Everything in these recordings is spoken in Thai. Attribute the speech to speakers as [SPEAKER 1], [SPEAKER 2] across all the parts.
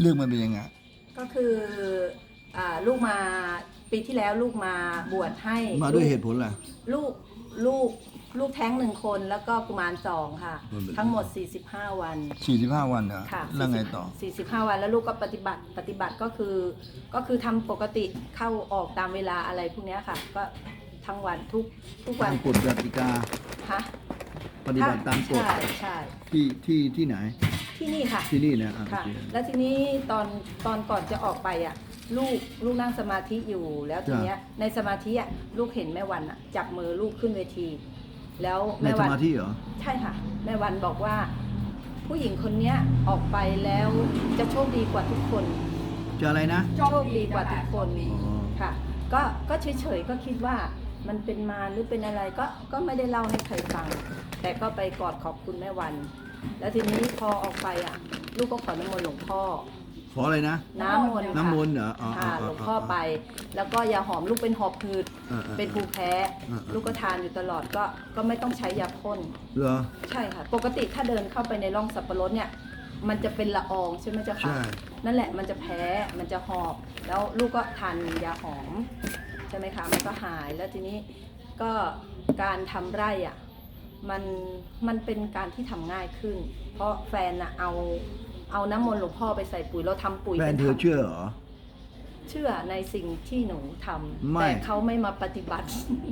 [SPEAKER 1] เรื่องมันเป็นยังไง
[SPEAKER 2] ก็คืออ่าลูกมาปีที่แล้วลูกมาบวชให้
[SPEAKER 1] มาด้วย
[SPEAKER 2] ลูก
[SPEAKER 1] เหตุผลอะไร
[SPEAKER 2] ลูกลูกลูกแท้งหนึ่งคนแล้วก็กุมารสองค่ะ
[SPEAKER 1] มันเป็น
[SPEAKER 2] ทั้งหมด 45 วัน
[SPEAKER 1] 45 วันเหรอ
[SPEAKER 2] ค่ะ
[SPEAKER 1] แล้วไงต่อ
[SPEAKER 2] 45 วันแล้วลูกก็ปฏิบัติปฏิบัติก็คือ ก็คือทำปกติเข้าออกตามเวลาอะไรพวกเนี้ยค่ะ ก็ทั้งวันทุกทุกวั
[SPEAKER 1] ตานมกฎกติกา
[SPEAKER 2] ฮะ
[SPEAKER 1] ปฏิบัติตามกฎ
[SPEAKER 2] ใช่ใช่
[SPEAKER 1] ที่ที่ที่ไหน
[SPEAKER 2] ที่นี่ค่ะ
[SPEAKER 1] ที่นี่นะอะ
[SPEAKER 2] ค่ะ
[SPEAKER 1] โอเค
[SPEAKER 2] แล้วทีนี้ตอนตอนก่อนจะออกไปอะ ลูกลูกนั่งสมาธิอยู่ แล้วทีเนี้ยในสมาธิอะลูกเห็นแม่วันอะจับมือลูกขึ้นเวที แล้ว
[SPEAKER 1] ใน
[SPEAKER 2] แม่
[SPEAKER 1] ส
[SPEAKER 2] วัน
[SPEAKER 1] มาธิเหรอ
[SPEAKER 2] ใช่ค่ะ แม่วันบอกว่า ผู้หญิงคนเนี้ยออกไปแล้วจะโชคดีกว่าทุกคน
[SPEAKER 1] จะอะไรนะ
[SPEAKER 2] โชคดีกว่าทุกคน
[SPEAKER 1] อ๋อ
[SPEAKER 2] ค่ะ ก็ก็เฉยๆก็คิดว่ามันเป็นมารหรือเป็นอะไรก็ก็ไม่ได้เล่าให้ใครฟัง แต่ก็ไปกอดขอบคุณแม่วัน แล้วทีนี้พอออกไปอะ ลูกก็ขอน้ำมนต์หลวงพ่อ
[SPEAKER 1] ขออะไรนะ
[SPEAKER 2] น้ำมนต์ค่ะ
[SPEAKER 1] น้ำมนต์เหรออ๋ออ๋อ
[SPEAKER 2] ค่ะ
[SPEAKER 1] อ๋อ
[SPEAKER 2] หลวงพ่อไป แล้วก็ยาหอมลูกเป็นหอบหืด
[SPEAKER 1] เออเออ
[SPEAKER 2] เป็นภูมิแพ้
[SPEAKER 1] เออเออ
[SPEAKER 2] ลูกก็ทานอยู่ตลอดก็ก็ไม่ต้องใช้ยาพ่น
[SPEAKER 1] เหรอ
[SPEAKER 2] ใช่ค่ะ ปกติถ้าเดินเข้าไปในร่องสับปะรดเนี่ย มันจะเป็นละอองใช่ไหมเจ้าค่ะ
[SPEAKER 1] ใช่
[SPEAKER 2] นั่นแหละมันจะแพ้ มันจะหอบ แล้วลูกก็ทานยาหอม ใช่ไหมคะ มันก็หาย แล้วทีนี้ก็การทำไร่อะ มันมันเป็นการที่ทำง่ายขึ้น เพราะแฟนน่ะเอาเอาน้ำมนต์หลวงพ่อไปใส่ปุ๋ยเราทำปุ๋ย
[SPEAKER 1] แฟน
[SPEAKER 2] ป็
[SPEAKER 1] เธอ
[SPEAKER 2] ถัง
[SPEAKER 1] เชื่อเหรอ
[SPEAKER 2] เชื่อในสิ่งที่หนูทำ
[SPEAKER 1] ไม่
[SPEAKER 2] แต่เขาไม่มาปฏิบัติ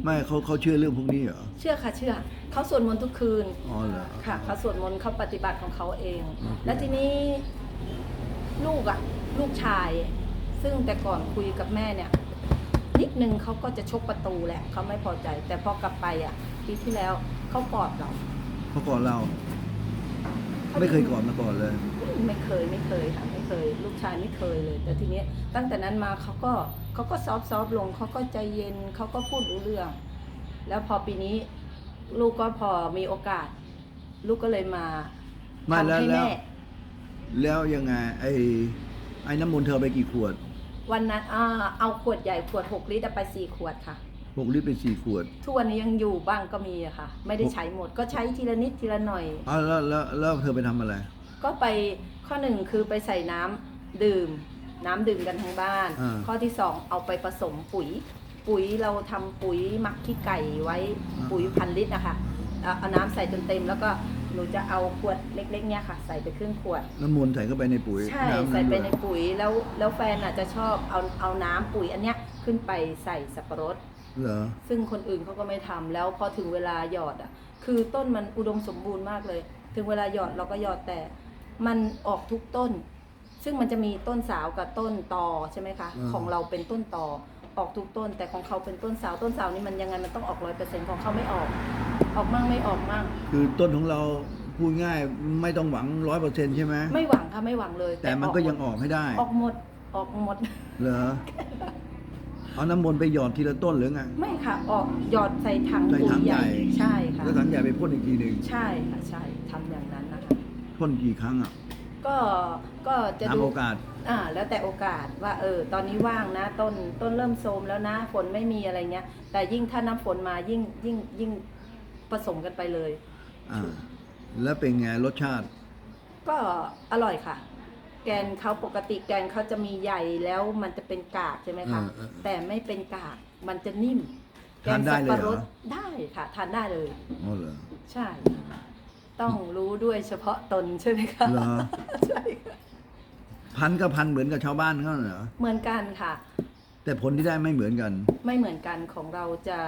[SPEAKER 1] ไม่เขาเขาเชื่อเรื่องพวกนี้เหรอ
[SPEAKER 2] เชื่อค่ะเชื่อ เขาสวดมนต์ทุกคืน
[SPEAKER 1] อ๋อเหรอ
[SPEAKER 2] ค่ะเขาสวดมนต์เขาปฏิบัติของเขาเอง
[SPEAKER 1] โอเค
[SPEAKER 2] แล้วทีนี้ลูกอะ่ะลูกชาย ซึ่งแต่ก่อนคุยกับแม่เนี่ย นิดนึงเขาก็จะชกประตูแหละเขาไม่พอใจ แต่พอกลับไปอะ่ะปีที่แล้ว เขากอดเรา
[SPEAKER 1] เขาก่อนเรา ไม่เคยก่อนมาก่อนเลย
[SPEAKER 2] ไม่เคยไม่เคยค่ะไม่เคย ลูกชายไม่เคยเลย แต่ทีนี้ตั้งแต่นั้นมาเขาก็เขาก็ซอฟซอฟลงเขาก็ใจเย็นเขาก็พูดรู้เรื่อง แล้วพอปีนี้ ลูกก็พอมีโอกาส ลูกก็เลยมา
[SPEAKER 1] ไม่
[SPEAKER 2] ทำ
[SPEAKER 1] แล้ว
[SPEAKER 2] ให้
[SPEAKER 1] แล้ว
[SPEAKER 2] แม่
[SPEAKER 1] แล้วยังไง ไอ้ไอ้น้ำมนต์เธอเอาไปกี่ขวด
[SPEAKER 2] วันนั้นอ่าเอาขวดใหญ่ขวด6ลิตรเอาไป4ขวดค่ะ
[SPEAKER 1] หกลิตรเป็นสี่ขวด
[SPEAKER 2] ทุกวันนี้ยังอยู่บ้างก็มีอะค่ะ ไม่ได้ใช้หมดก็ใช้ทีละนิดทีละหน่อย
[SPEAKER 1] อ้าวแล้วแล้วแล้วเธอไปทำอะไร
[SPEAKER 2] ก็ไปข้อหนึ่งคือไปใส่น้ำดื่ม น้ำดื่มกันทั้งบ้าน
[SPEAKER 1] อ่า
[SPEAKER 2] ข้อที่สองเอาไปผสมปุ๋ย ปุ๋ยเราทำปุ๋ยหมักขี้ไก่ไว้
[SPEAKER 1] อ่า
[SPEAKER 2] ปุ๋ยพันลิตรนะคะเอาเอาน้ำใส่จนเต็ม แล้วก็หนูจะเอาขวดเล็กๆเนี่ยค่ะ ใส่ไปครึ่งขวด
[SPEAKER 1] น้ำมนต์ใส่เข้าไปในปุ๋ย
[SPEAKER 2] ใช่
[SPEAKER 1] น้ำ
[SPEAKER 2] ใส่ไป
[SPEAKER 1] ด้วย
[SPEAKER 2] ในปุ๋ยแล้วแล้วแฟนอะจะชอบเอาเอาน้ำปุ๋ยอันเนี้ยขึ้นไปใส่สับปะรด
[SPEAKER 1] เหรอ
[SPEAKER 2] ซึ่งคนอื่นเขาก็ไม่ทำแล้วพอถึงเวลาหยอดอะ คือต้นมันอุดมสมบูรณ์มากเลย ถึงเวลาหยอดเราก็หยอดแต่มันออกทุกต้น ซึ่งมันจะมีต้นสาวกับต้นตอใช่ไหมคะของเราเป็นต้นตอออกทุกต้น แต่ของเขาเป็นต้นสาวต้นสาวนี่มันยังไงมันต้องออกร้อยเปอร์เซ็นต์ของเขาไม่ออก ออกมั่งไม่ออกมั่ง
[SPEAKER 1] คือต้นของเราพูดง่ายไม่ต้องหวังร้อยเปอร์เซ็นต์ใช่ไหม
[SPEAKER 2] ไม่หวังค่ะไม่หวังเลย
[SPEAKER 1] แต่มันก็ยังออกให้ได้
[SPEAKER 2] ออกหมดออกหมด
[SPEAKER 1] เหรอ เอาน้ำมนต์ไปหยอดทีละต้นหรือไง
[SPEAKER 2] ไม่ค่ะออกหยอดใส่ถัง
[SPEAKER 1] ใส่ถัง
[SPEAKER 2] ปุ๋ย
[SPEAKER 1] ใหญ่
[SPEAKER 2] ใช่ค่ะ
[SPEAKER 1] แล้วถังใหญ่ไปพ่นอีกทีหนึ่ง
[SPEAKER 2] ใช่ค่ะใช่ทำอย่างนั้นนะคะ
[SPEAKER 1] พ่นกี่ครั้งอะ
[SPEAKER 2] ก็ก็จะ
[SPEAKER 1] ตาม
[SPEAKER 2] ดู
[SPEAKER 1] โอกาส
[SPEAKER 2] อ่าแล้วแต่โอกาสว่าเออตอนนี้ว่างนะ ต้นต้นเริ่มโทรมแล้วนะฝนไม่มีอะไรเงี้ย แต่ยิ่งถ้าน้ำฝนมายิ่งยิ่งยิ่งผสมกันไปเลย
[SPEAKER 1] อ่า แล้วเป็นไงรสชาติ
[SPEAKER 2] ก็อร่อยค่ะ แกนเขาปกติแกนเขาจะมีใหญ่แล้วมันจะเป็นกากใช่ไหมคะ
[SPEAKER 1] เออเออเออ
[SPEAKER 2] แต่ไม่เป็นกากมันจะนิ่ม
[SPEAKER 1] ทานได้เลยเหรอ
[SPEAKER 2] แกงสับปะรดได้ค่ะทานได้เลย
[SPEAKER 1] อ๋อเหรอ
[SPEAKER 2] ใช่ต้องรู้ด้วยเฉพาะตนใช่ไหมคะ
[SPEAKER 1] เหรอ
[SPEAKER 2] ใช่ค่ะ
[SPEAKER 1] พันกับพันเหมือนกับชาวบ้านเขาเหรอ
[SPEAKER 2] เหมือนกันค่ะ
[SPEAKER 1] แต่ผลที่ได้ไม่เหมือนกัน
[SPEAKER 2] ไม่เหมือนกันของเราจะ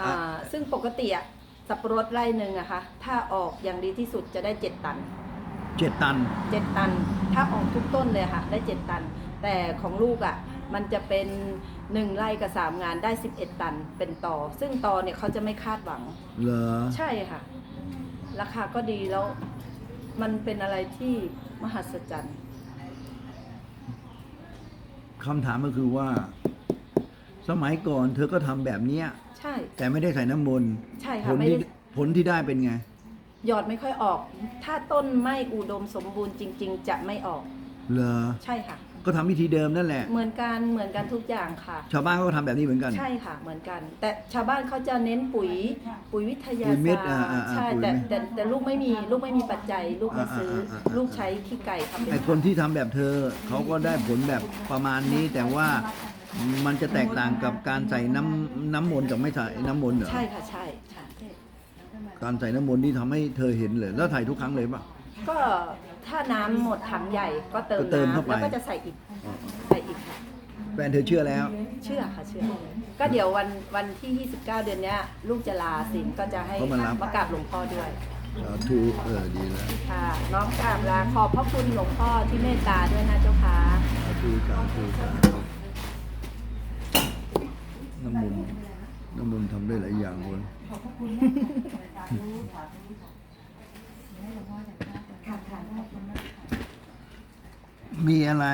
[SPEAKER 2] อ่า
[SPEAKER 1] อะ
[SPEAKER 2] ซึ่งปกติอะสับปะรดไร่หนึ่งอะคะถ้าออกอย่างดีที่สุดจะได้เจ็ดตัน
[SPEAKER 1] เจ็ดตัน
[SPEAKER 2] เจ็ดตัน ถ้าออกทุกต้นเลยค่ะ ได้เจ็ดตัน แต่ของลูกอะมันจะเป็นหนึ่งไร่กับสามงานได้สิบเอ็ดตันเป็นต่อ ซึ่งต่อเนี่ยเขาจะไม่คาดหวัง
[SPEAKER 1] เหรอ
[SPEAKER 2] ใช่ค่ะ ราคาก็ดีแล้ว มันเป็นอะไรที่มหัศจรรย์
[SPEAKER 1] คำถามก็คือว่า สมัยก่อนเธอก็ทำแบบเนี้ย
[SPEAKER 2] ใช่
[SPEAKER 1] แต่ไม่ได้ใส่น้ำมนต์
[SPEAKER 2] ใช่
[SPEAKER 1] ผ
[SPEAKER 2] ค่ะ
[SPEAKER 1] ล
[SPEAKER 2] ไม่
[SPEAKER 1] ที่
[SPEAKER 2] ได้
[SPEAKER 1] ผลที่ได้เป็นไง
[SPEAKER 2] หยอดไม่ค่อยออก ถ้าต้นไม่อุดมสมบูรณ์จริง ๆ จะไม่ออก
[SPEAKER 1] เหรอ
[SPEAKER 2] ใช่ค่ะ
[SPEAKER 1] กก็ทำวิธีเดิมนั่นแหละ
[SPEAKER 2] เหมือนกันเหมือนกันทุกอย่างค่ะ
[SPEAKER 1] ชาวบ้านก็ทำแบบนี้เหมือนกัน
[SPEAKER 2] ใช่ค่ะ เหมือนกัน แต่ชาวบ้านเขาจะเน้นปุ๋ย ปุ๋ยวิทยา
[SPEAKER 1] ปุ๋ยเม็ด
[SPEAKER 2] ศาสต
[SPEAKER 1] อ่า
[SPEAKER 2] ร์
[SPEAKER 1] อ่าอ่า
[SPEAKER 2] ใช่
[SPEAKER 1] ปุ๋ย
[SPEAKER 2] แต่
[SPEAKER 1] เม็ด
[SPEAKER 2] แต่แต่ลูกไม่มีลูกไม่มีปัจจัย ลูกไม่ซื้ออา
[SPEAKER 1] อ่าอ่าอ่า
[SPEAKER 2] ลูกใช้ขี้ไก่ทำเป็น
[SPEAKER 1] ไอคนที่ทำแบบเธอเขาก็ได้ผลแบบประมาณนี้ แต่ว่ามันจะแตกต่างกับการใส่น้ำน้ำมนต์กับไม่ใส่น้ำมนต์เหรอ
[SPEAKER 2] ใช่ค่ะใช่ใช่
[SPEAKER 1] การใส่น้ำมนต์นี่ทำให้เธอเห็นเลย แล้วใส่ทุกครั้งเลยป่ะ
[SPEAKER 2] ก็ถ้าน้ำหมดถังใหญ่ก็เติม
[SPEAKER 1] ก็เติมเข้า
[SPEAKER 2] น้ำ
[SPEAKER 1] ไป
[SPEAKER 2] แล้วก็จะใส่อีกใส่อีกค่ะ
[SPEAKER 1] แฟนเธอเชื่อแล้ว
[SPEAKER 2] เชื่อค่ะเชื่อ ก็เดี๋ยววันวันที่ 29 เดือนเนี้ย ลูกจะลาสินก็จะให้
[SPEAKER 1] เขามารับ
[SPEAKER 2] มากราบหลวงพ่อด้วย
[SPEAKER 1] ถูกเออดีแล้ว
[SPEAKER 2] ค่ะ น้องกราบลาขอบพระคุณหลวงพ่อที่เมตตาด้วยนะเจ้าค่ะ
[SPEAKER 1] ถูกกันถูกกันน้ำมนต์ น้ำมนต์ทำได้หลายอย่างคนมีอะไร